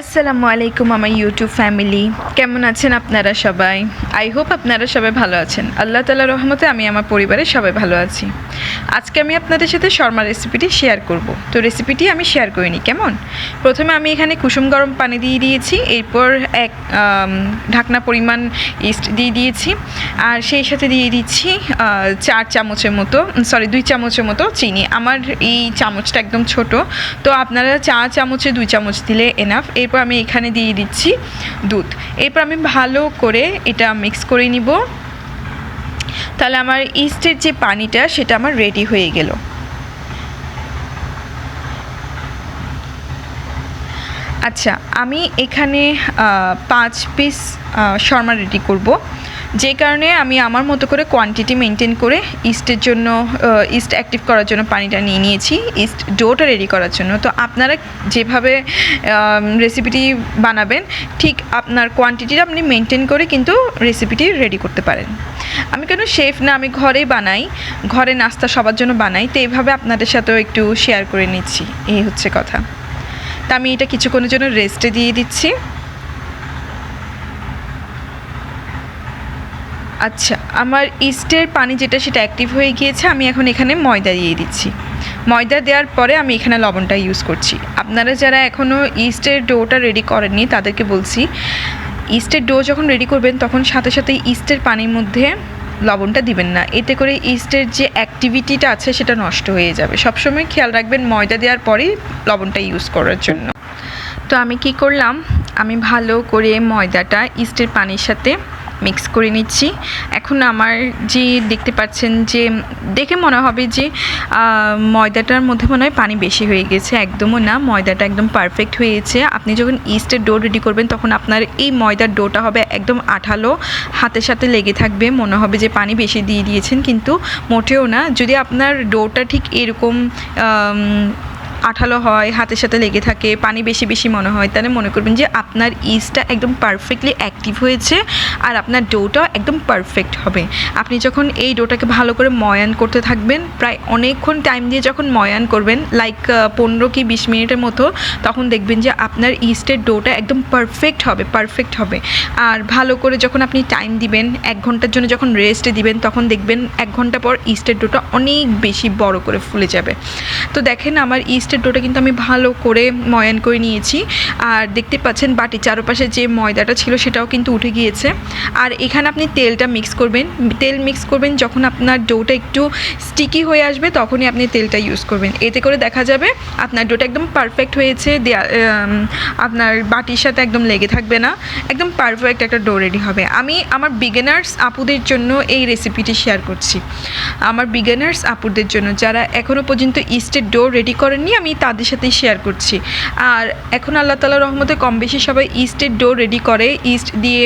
আসসালামু আলাইকুম আমার ইউটিউব ফ্যামিলি। কেমন আছেন আপনারা সবাই? আই হোপ আপনারা সবাই ভালো আছেন। আল্লাহ তালা রহমতে আমি আমার পরিবারের সবাই ভালো আছি। আজকে আমি আপনাদের সাথে শর্মা রেসিপিটি শেয়ার করব। তো রেসিপিটি আমি শেয়ার করিনি, কেমন? প্রথমে আমি এখানে কুসুম গরম পানি দিয়ে দিয়েছি, এরপর এক ঢাকনা পরিমাণ ইস্ট দিয়ে দিয়েছি, আর সেই সাথে দিয়ে দিচ্ছি চার চামচের মতো, সরি, দুই চামচের মতো চিনি। আমার এই চামচটা একদম ছোট, তো আপনারা চা চামচে দুই চামচ দিলে এনাফ এরপর আমি এখানে দিয়ে দিচ্ছি দুধ। এরপর আমি ভালো করে এটা মিক্স করে নিব। তাহলে আমার ইস্টের যে পানিটা, সেটা আমার রেডি হয়ে গেল। আচ্ছা আমি এখানে পাঁচ পিস শর্মা রেডি করব। যে কারণে আমি আমার মতো করে কোয়ান্টিটি মেনটেন করে ইস্টের জন্য ইস্ট অ্যাক্টিভ করার জন্য পানিটা নিয়ে নিয়েছি। ইস্ট ডোটা রেডি করার জন্য। তো আপনারা যেভাবে রেসিপিটি বানাবেন, ঠিক আপনার কোয়ান্টিটিটা আপনি মেনটেন করে কিন্তু রেসিপিটি রেডি করতে পারেন। আমি কেন শেফ না, আমি ঘরেই বানাই। ঘরে নাস্তা সবার জন্য বানাই। তো এইভাবে আপনাদের সাথেও একটু শেয়ার করে নিচ্ছি। এই হচ্ছে কথা। তা আমি এটা কিছুক্ষণের জন্য রেস্টে দিয়ে দিচ্ছি। আচ্ছা আমার ইস্টের পানি যেটা সেটা অ্যাক্টিভ হয়ে গিয়েছে, আমি এখন এখানে ময়দা দিয়ে দিচ্ছি। ময়দা দেওয়ার পরে আমি এখানে লবণটা ইউজ করছি। আপনারা যারা এখনও ইস্টের ডোটা রেডি করেননি, তাদেরকে বলছি, ইস্টের ডো যখন রেডি করবেন, তখন সাথে সাথে ইস্টের পানির মধ্যে লবণটা দিবেন না। এতে করে ইস্টের যে অ্যাক্টিভিটিটা আছে, সেটা নষ্ট হয়ে যাবে। সবসময় খেয়াল রাখবেন, ময়দা দেওয়ার পরেই লবণটা ইউজ করার জন্য। তো আমি কি করলাম? আমি ভালো করে ময়দাটা ইস্টের পানির সাথে মিক্স করে নিচ্ছি। এখন আমার যে দেখতে পাচ্ছেন যে, দেখে মনে হবে যে ময়দাটার মধ্যে মনে হয় পানি বেশি হয়ে গেছে, একদমও না। ময়দাটা একদম পারফেক্ট হয়েছে। আপনি যখন ইস্টের ডো রেডি করবেন, তখন আপনার এই ময়দার ডোটা হবে একদম আঠালো, হাতের সাথে লেগে থাকবে। মনে হবে যে পানি বেশি দিয়ে দিয়েছেন, কিন্তু মোটেও না। যদি আপনার ডোটা ঠিক এরকম আঠালো হয়, হাতের সাথে লেগে থাকে, পানি বেশি বেশি মনে হয়, তাহলে মনে করবেন যে আপনার ইস্টটা একদম পারফেক্টলি অ্যাক্টিভ হয়েছে আর আপনার ডোটাও একদম পারফেক্ট হবে। আপনি যখন এই ডোটাকে ভালো করে ময়ান করতে থাকবেন, প্রায় অনেকক্ষণ টাইম দিয়ে যখন ময়ান করবেন লাইক পনেরো কি বিশ মিনিটের মতো, তখন দেখবেন যে আপনার ইস্টের ডোটা একদম পারফেক্ট হবে পারফেক্ট হবে। আর ভালো করে যখন আপনি টাইম দিবেন, এক ঘণ্টার জন্য যখন রেস্টে দিবেন, তখন দেখবেন এক ঘণ্টা পর ইস্টের ডোটা অনেক বেশি বড় করে ফুলে যাবে। তো দেখেন আমার ইস্টের ডোটা কিন্তু আমি ভালো করে ময়ান করে নিয়েছি। আর দেখতে পাচ্ছেন বাটি চারপাশে যে ময়দাটা ছিল সেটাও কিন্তু উঠে গিয়েছে। আর এখানে আপনি তেলটা মিক্স করবেন। তেল মিক্স করবেন যখন আপনার ডোটা একটু স্টিকি হয়ে আসবে তখনই আপনি তেলটা ইউজ করবেন। এতে করে দেখা যাবে আপনার ডোটা একদম পারফেক্ট হয়েছে। আপনার বাটির সাথে একদম লেগে থাকবে না। একদম পারফেক্ট একটা ডো রেডি হবে। আমি আমার বিগিনার্স আপুদের জন্য এই রেসিপিটি শেয়ার করছি। আমার বিগিনার্স আপুদের জন্য যারা এখনও পর্যন্ত ইস্টের ডো রেডি করেননি আমি তাদের সাথেই শেয়ার করছি। আর এখন আল্লাহ তালা রহমতে কম বেশি সবাই ইস্টের ডো রেডি করে। ইস্ট দিয়ে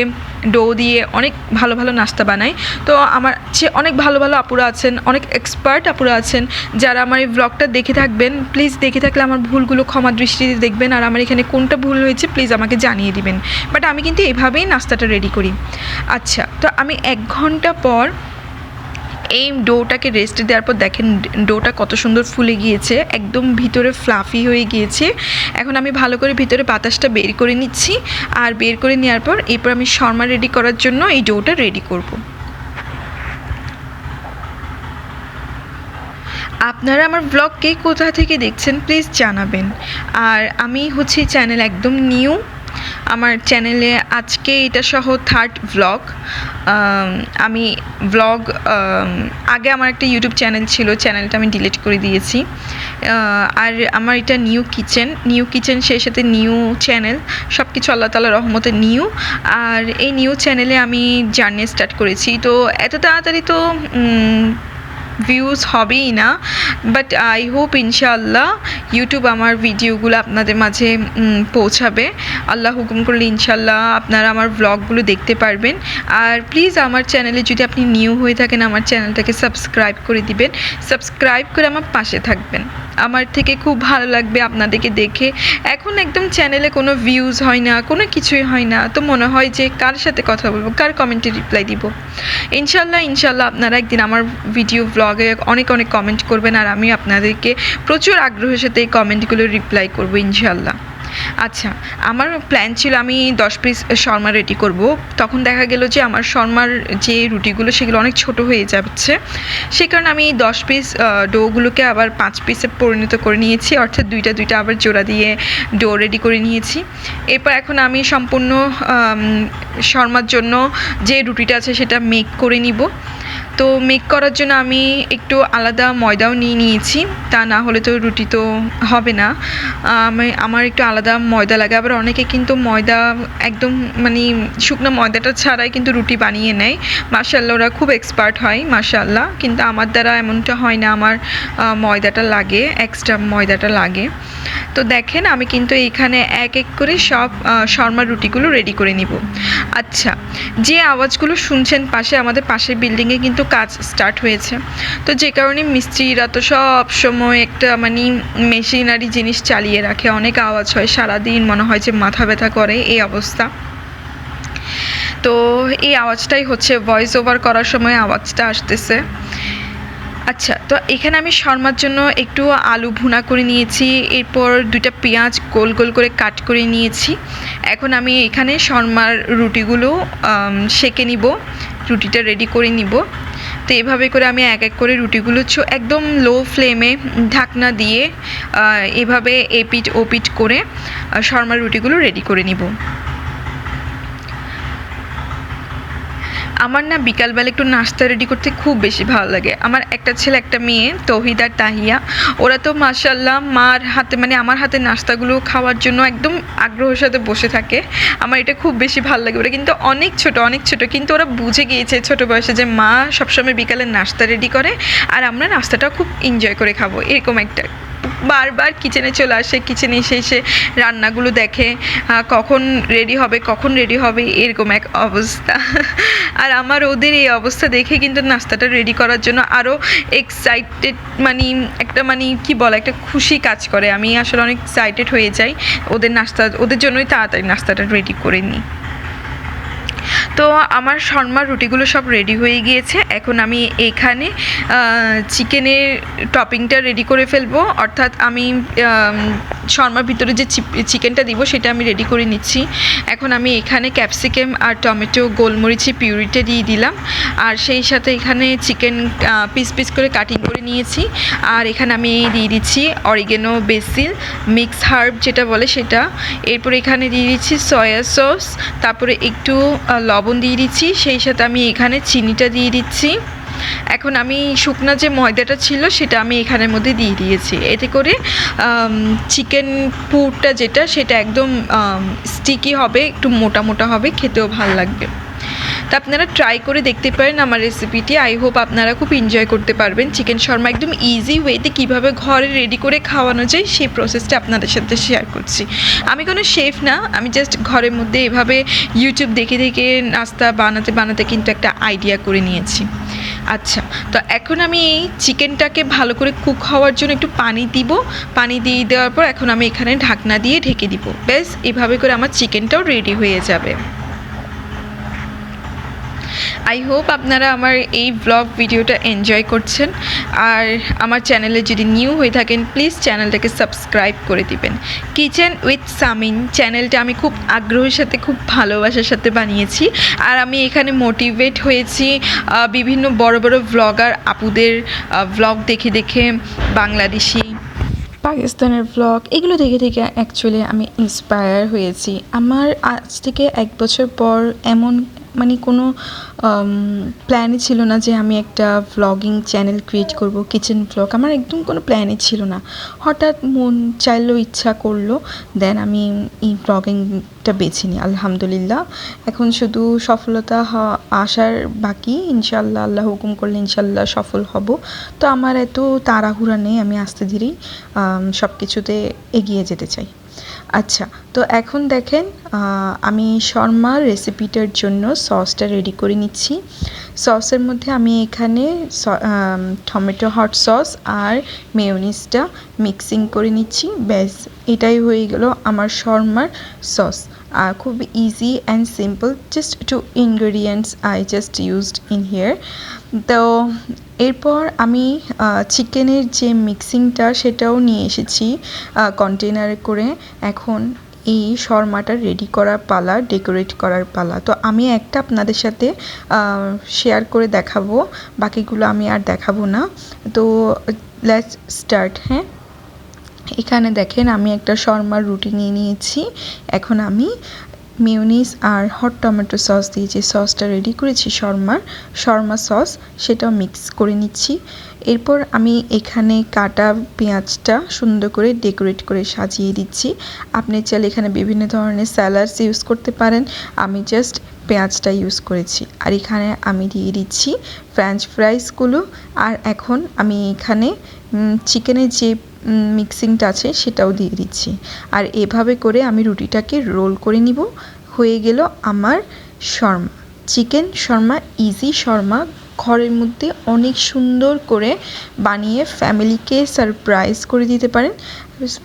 ডো দিয়ে অনেক ভালো ভালো নাস্তা বানায়। তো আমার যে অনেক ভালো ভালো আপুরা আছেন, অনেক এক্সপার্ট আপুরা আছেন। যারা আমার এই ব্লগটা দেখে থাকবেন প্লিজ দেখে থাকলে আমার ভুলগুলো ক্ষমা দৃষ্টিতে দেখবেন। আর আমার এখানে কোনটা ভুল হয়েছে প্লিজ আমাকে জানিয়ে দিবেন। বাট আমি কিন্তু এভাবেই নাস্তাটা রেডি করি। আচ্ছা তো আমি এক ঘণ্টা পর এই ডোটাকে রেস্টে দেওয়ার পর দেখেন ডোটা কত সুন্দর ফুলে গিয়েছে, একদম ভিতরে ফ্লাফি হয়ে গিয়েছে। এখন আমি ভালো করে ভিতরে বাতাসটা বের করে নিচ্ছি আর বের করে নেওয়ার পর এরপর আমি শর্মা রেডি করার জন্য এই ডোটা রেডি করব। আপনারা আমার ব্লগ কে কোথা থেকে দেখছেন প্লিজ জানাবেন। আর আমি হচ্ছে চ্যানেল একদম নিউ আমার চ্যানেলে আজকে এটা সহ থার্ড ব্লগ আমি ব্লগ আগে আমার একটা ইউটিউব চ্যানেল ছিল চ্যানেলটা আমি ডিলিট করে দিয়েছি। আর আমার এটা নিউ কিচেন নিউ কিচেন সেই সাথে নিউ চ্যানেল সব কিছু আল্লাহ তালা রহমতে নিউ আর এই নিউ চ্যানেলে আমি জার্নি স্টার্ট করেছি। তো এত তাড়াতাড়ি তো ভিউজ হবেই না বাট আই হোপ ইনশাআল্লাহ ইউটিউব আমার ভিডিওগুলো আপনাদের মাঝে পৌঁছাবে। আল্লাহ হুকুম করলে ইনশাআল্লাহ আপনারা আমার ব্লগগুলো দেখতে পারবেন। আর প্লিজ আমার চ্যানেলে যদি আপনি নিউ হয়ে থাকেন, আমার চ্যানেলটাকে সাবস্ক্রাইব করে দিবেন। সাবস্ক্রাইব করে আমার পাশে থাকবেন। আমার থেকে খুব ভালো লাগবে আপনাদেরকে দেখে। এখন একদম চ্যানেলে কোনো ভিউজ হয় না, কোনো কিছুই হয় না। তো মনে হয় যে কার সাথে কথা বলব, কার কমেন্টে রিপ্লাই দিব? ইনশাল্লাহ ইনশাল্লাহ আপনারা একদিন আমার ভিডিও ব্লগে অনেক অনেক কমেন্ট করবেন আর আমি আপনাদেরকে প্রচুর আগ্রহের সাথে এই কমেন্টগুলো রিপ্লাই করব ইনশাল্লাহ আচ্ছা আমার প্ল্যান ছিল আমি দশ পিস শর্মা রেডি করব। তখন দেখা গেল যে আমার শর্মার যে রুটিগুলো সেগুলো অনেক ছোট হয়ে যাচ্ছে। সে কারণে আমি দশ পিস ডোগুলোকে আবার পাঁচ পিসে পরিণত করে নিয়েছি। অর্থাৎ দুইটা দুইটা আবার জোড়া দিয়ে ডো রেডি করে নিয়েছি। এরপর এখন আমি সম্পূর্ণ শর্মার জন্য যে রুটিটা আছে সেটা মেক করে নিব। তো মেক করার জন্য আমি একটু আলাদা ময়দাও নিয়ে নিয়েছি। তা না হলে তো রুটি তো হবে না। আমি, আমার একটু আলাদা ময়দা লাগে। আবার অনেকে কিন্তু ময়দা একদম মানে শুকনো ময়দাটা ছাড়াই কিন্তু রুটি বানিয়ে নেয়। মাশাল্লাহ ওরা খুব এক্সপার্ট হয় মাশাল্লাহ কিন্তু আমার দ্বারা এমনটা হয় না, আমার ময়দাটা লাগে এক্সট্রা ময়দাটা লাগে। তো দেখেন, আমি কিন্তু এইখানে এক এক করে সব শর্মার রুটিগুলো রেডি করে নিব। আচ্ছা যে আওয়াজগুলো শুনছেন পাশে, আমাদের পাশের বিল্ডিংয়ে কিন্তু কাজ স্টার্ট হয়েছে। তো যে কারণে মিস্ত্রিরা তো সব সময় একটা মানে মেশিনারি জিনিস চালিয়ে রাখে, অনেক আওয়াজ হয়, সারাদিন মনে হয় যে মাথা ব্যথা করে এই অবস্থা। তো এই আওয়াজটাই হচ্ছে ভয়েস ওভার করার সময় আওয়াজটা আসতেছে। আচ্ছা তো এখানে আমি শর্মার জন্য একটু আলু ভুনা করে নিয়েছি, এরপর দুইটা পেঁয়াজ গোল গোল করে কাট করে নিয়েছি। এখন আমি এখানে শর্মার রুটিগুলো সেঁকে নিব, রুটিটা রেডি করে নিব। তো এভাবে করে আমি এক এক করে রুটিগুলো একদম লো ফ্লেমে ঢাকনা দিয়ে এভাবে এপিট ওপিট করে শর্মার রুটিগুলো রেডি করে নিব। আমার না বিকালবেলা একটু নাস্তা রেডি করতে খুব বেশি ভালো লাগে। আমার একটা ছেলে, একটা মেয়ে, তৌহিদ আর তাহিয়া। ওরা তো মাশাল্লাহ মার হাতে মানে আমার হাতে নাস্তাগুলো খাওয়ার জন্য একদম আগ্রহের সাথে বসে থাকে। আমার এটা খুব বেশি ভালো লাগে। ওরা কিন্তু অনেক ছোট অনেক ছোট। কিন্তু ওরা বুঝে গিয়েছে ছোট বয়সে যে মা সবসময় বিকালে নাস্তা রেডি করে। আর আমরা নাস্তাটা খুব এনজয় করে খাব। এরকম একটা বারবার কিচেনে চলে আসে, কিচেনে এসে এসে রান্নাগুলো দেখে কখন রেডি হবে, কখন রেডি হবে, এরকম এক অবস্থা। আর আমার ওদের এই অবস্থা দেখে কিন্তু নাস্তাটা রেডি করার জন্য আরও এক্সাইটেড মানে একটা মানে কি বলে, একটা খুশি কাজ করে। আমি আসলে অনেক এক্সাইটেড হয়ে যাই। ওদের নাস্তা, ওদের জন্যই তাড়াতাড়ি নাস্তাটা রেডি করে নিই। তো আমার শর্মার রুটিগুলো সব রেডি হয়ে গিয়েছে। এখন আমি এখানে চিকেনের টপিংটা রেডি করে ফেলব। অর্থাৎ আমি শর্মার ভিতরে যে চিকেনটা দিব সেটা আমি রেডি করে নিচ্ছি। এখন আমি এখানে ক্যাপসিকাম আর টমেটো গোলমরিচি পিউরিটা দিয়ে দিলাম। আর সেই সাথে এখানে চিকেন পিস পিস করে কাটিং করে নিয়েছি। আর এখানে আমি দিয়ে দিচ্ছি অরিগেনো বেসিল মিক্স হার্ব যেটা বলে সেটা। এরপর এখানে দিয়ে দিচ্ছি সয়া সস তারপরে একটু আহ, লবণ দিয়ে দিচ্ছি, সেই সাথে আমি এখানে চিনিটা দিয়ে দিচ্ছি। এখন আমি শুকনা যে ময়দাটা ছিল সেটা আমি এখানের মধ্যে দিয়ে দিয়েছি। এতে করে চিকেন পুরটা যেটা সেটা একদম স্টিকি হবে, একটু মোটা মোটা হবে, খেতেও ভালো লাগবে। তা আপনারা ট্রাই করে দেখতে পারেন আমার রেসিপিটি আই হোপ আপনারা খুব এনজয় করতে পারবেন। চিকেন শর্মা একদম ইজি ওয়েতে কীভাবে ঘরে রেডি করে খাওয়ানো যায়, সেই প্রসেসটা আপনাদের সাথে শেয়ার করছি। আমি কোনো শেফ না, আমি জাস্ট ঘরের মধ্যে এভাবে ইউটিউব দেখে দেখে নাস্তা বানাতে বানাতে কিন্তু একটা আইডিয়া করে নিয়েছি। আচ্ছা তো এখন আমি এই চিকেনটাকে ভালো করে কুক হওয়ার জন্য একটু পানি দিব। পানি দিয়ে দেওয়ার পর এখন আমি এখানে ঢাকনা দিয়ে ঢেকে দিব। ব্যাস, এভাবে করে আমার চিকেনটাও রেডি হয়ে যাবে। আই হোপ আপনারা আমার এই ব্লগ ভিডিওটা এনজয় করছেন। আর আমার চ্যানেলে যদি নিউ হয়ে থাকেন প্লিজ চ্যানেলটাকে সাবস্ক্রাইব করে দিবেন। কিচেন উইথ সামিন চ্যানেলটা আমি খুব আগ্রহের সাথে, খুব ভালোবাসার সাথে বানিয়েছি। আর আমি এখানে মোটিভেট হয়েছি বিভিন্ন বড় বড় ভ্লগার আপুদের ভ্লগ দেখে দেখে, বাংলাদেশি, পাকিস্তানের ব্লগ এগুলো দেখে দেখে অ্যাকচুয়ালি আমি ইন্সপায়ার হয়েছি। আমার আজ থেকে এক বছর পর এমন মানে কোনো প্ল্যানই ছিল না যে আমি একটা ভ্লগিং চ্যানেল ক্রিয়েট করব কিচেন ব্লগ আমার একদম কোনো প্ল্যানই ছিল না। হঠাৎ মন চাইলো, ইচ্ছা করল দেন আমি এই ব্লগিংটা বেছে নিই, আলহামদুলিল্লাহ। এখন শুধু সফলতা আসার বাকি। ইনশাল্লাহ আল্লাহ হুকুম করলে ইনশাল্লাহ সফল হব। তো আমার এত তাড়াহুড়া নেই, আমি আস্তে ধীরেই সব কিছুতে এগিয়ে যেতে চাই। আচ্ছা তো এখন দেখেন আমি শর্মার রেসিপিটার জন্য সসটা রেডি করে নিচ্ছি। সসের মধ্যে আমি এখানে টমেটো হট সস আর মেয়োনিজটা মিক্সিং করে নিচ্ছি। ব্যাস, এটাই হয়ে গেল আমার শর্মার সস আর খুব easy and simple just two ingredients I just used in here তো এরপর আমি চিকেনের যে মিক্সিংটা সেটাও নিয়ে এসেছি কন্টেনারে করে। এখন এই শর্মাটা রেডি করার পালা ডেকোরেট করার পালা। তো আমি একটা আপনাদের সাথে শেয়ার করে দেখাবো। বাকিগুলো আমি আর দেখাবো না। তো লেটস স্টার্ট হ্যাঁ? এখানে দেখেন আমি একটা শর্মার রুটি নিয়ে নিয়েছি। এখন আমি মিউনিস আর হট টমেটো সস দিয়ে যে সসটা রেডি করেছি শর্মার, শর্মা সস সেটাও মিক্স করে নিচ্ছি। এরপর আমি এখানে কাটা পেঁয়াজটা সুন্দর করে ডেকোরেট করে সাজিয়ে দিচ্ছি। আপনি চাইলে এখানে বিভিন্ন ধরনের স্যালাডস ইউজ করতে পারেন। আমি জাস্ট পেঁয়াজটা ইউজ করেছি। আর এখানে আমি দিয়ে দিচ্ছি ফ্রেঞ্চ ফ্রাইসগুলো আর এখন আমি এখানে চিকেনের যে মিক্সিংটা আছে, সেটাও দিয়ে দিচ্ছি। আর এভাবে করে আমি রুটিটাকে রোল করে নিব। হয়ে গেল আমার শর্মা। চিকেন শর্মা ইজি শর্মা, ঘরের মধ্যে অনেক সুন্দর করে বানিয়ে ফ্যামিলিকে সারপ্রাইজ করে দিতে পারেন।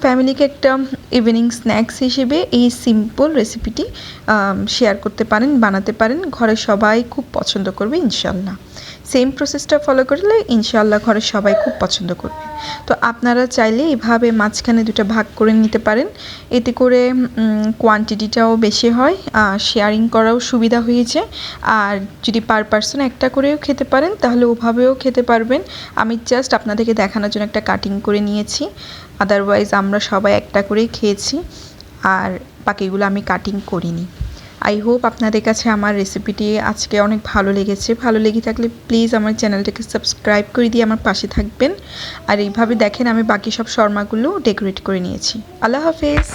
ফ্যামিলিকে একটা ইভিনিং স্ন্যাক্স হিসেবে এই সিম্পল রেসিপিটি শেয়ার করতে পারেন, বানাতে পারেন। ঘরে সবাই খুব পছন্দ করবে, ইনশাল্লাহ। সেম প্রসেসটা ফলো করলে ইনশাআল্লাহ ঘরের সবাই খুব পছন্দ করবে। তো আপনারা চাইলে এভাবে মাঝখানে দুটো ভাগ করে নিতে পারেন। এতে করে কোয়ান্টিটিটাও বেশি হয় শেয়ারিং করাও সুবিধা হয়েছে। আর যদি পার পার্সন একটা করেও খেতে পারেন, তাহলে ওভাবেও খেতে পারবেন। আমি জাস্ট আপনাদেরকে দেখানোর জন্য একটা কাটিং করে নিয়েছি। আদারওয়াইজ আমরা সবাই একটা করেই খেয়েছি। আর বাকিগুলো আমি কাটিং করিনি। আই হোপ আপনাদের কাছে আমার রেসিপিটি আজকে অনেক ভালো লেগেছে। ভালো লেগে থাকলে প্লিজ আমার চ্যানেলটাকে সাবস্ক্রাইব করে দিয়ে আমার পাশে থাকবেন। আর এইভাবে দেখেন আমি বাকি সব শর্মাগুলো ডেকোরেট করে নিয়েছি। আল্লাহ হাফেজ।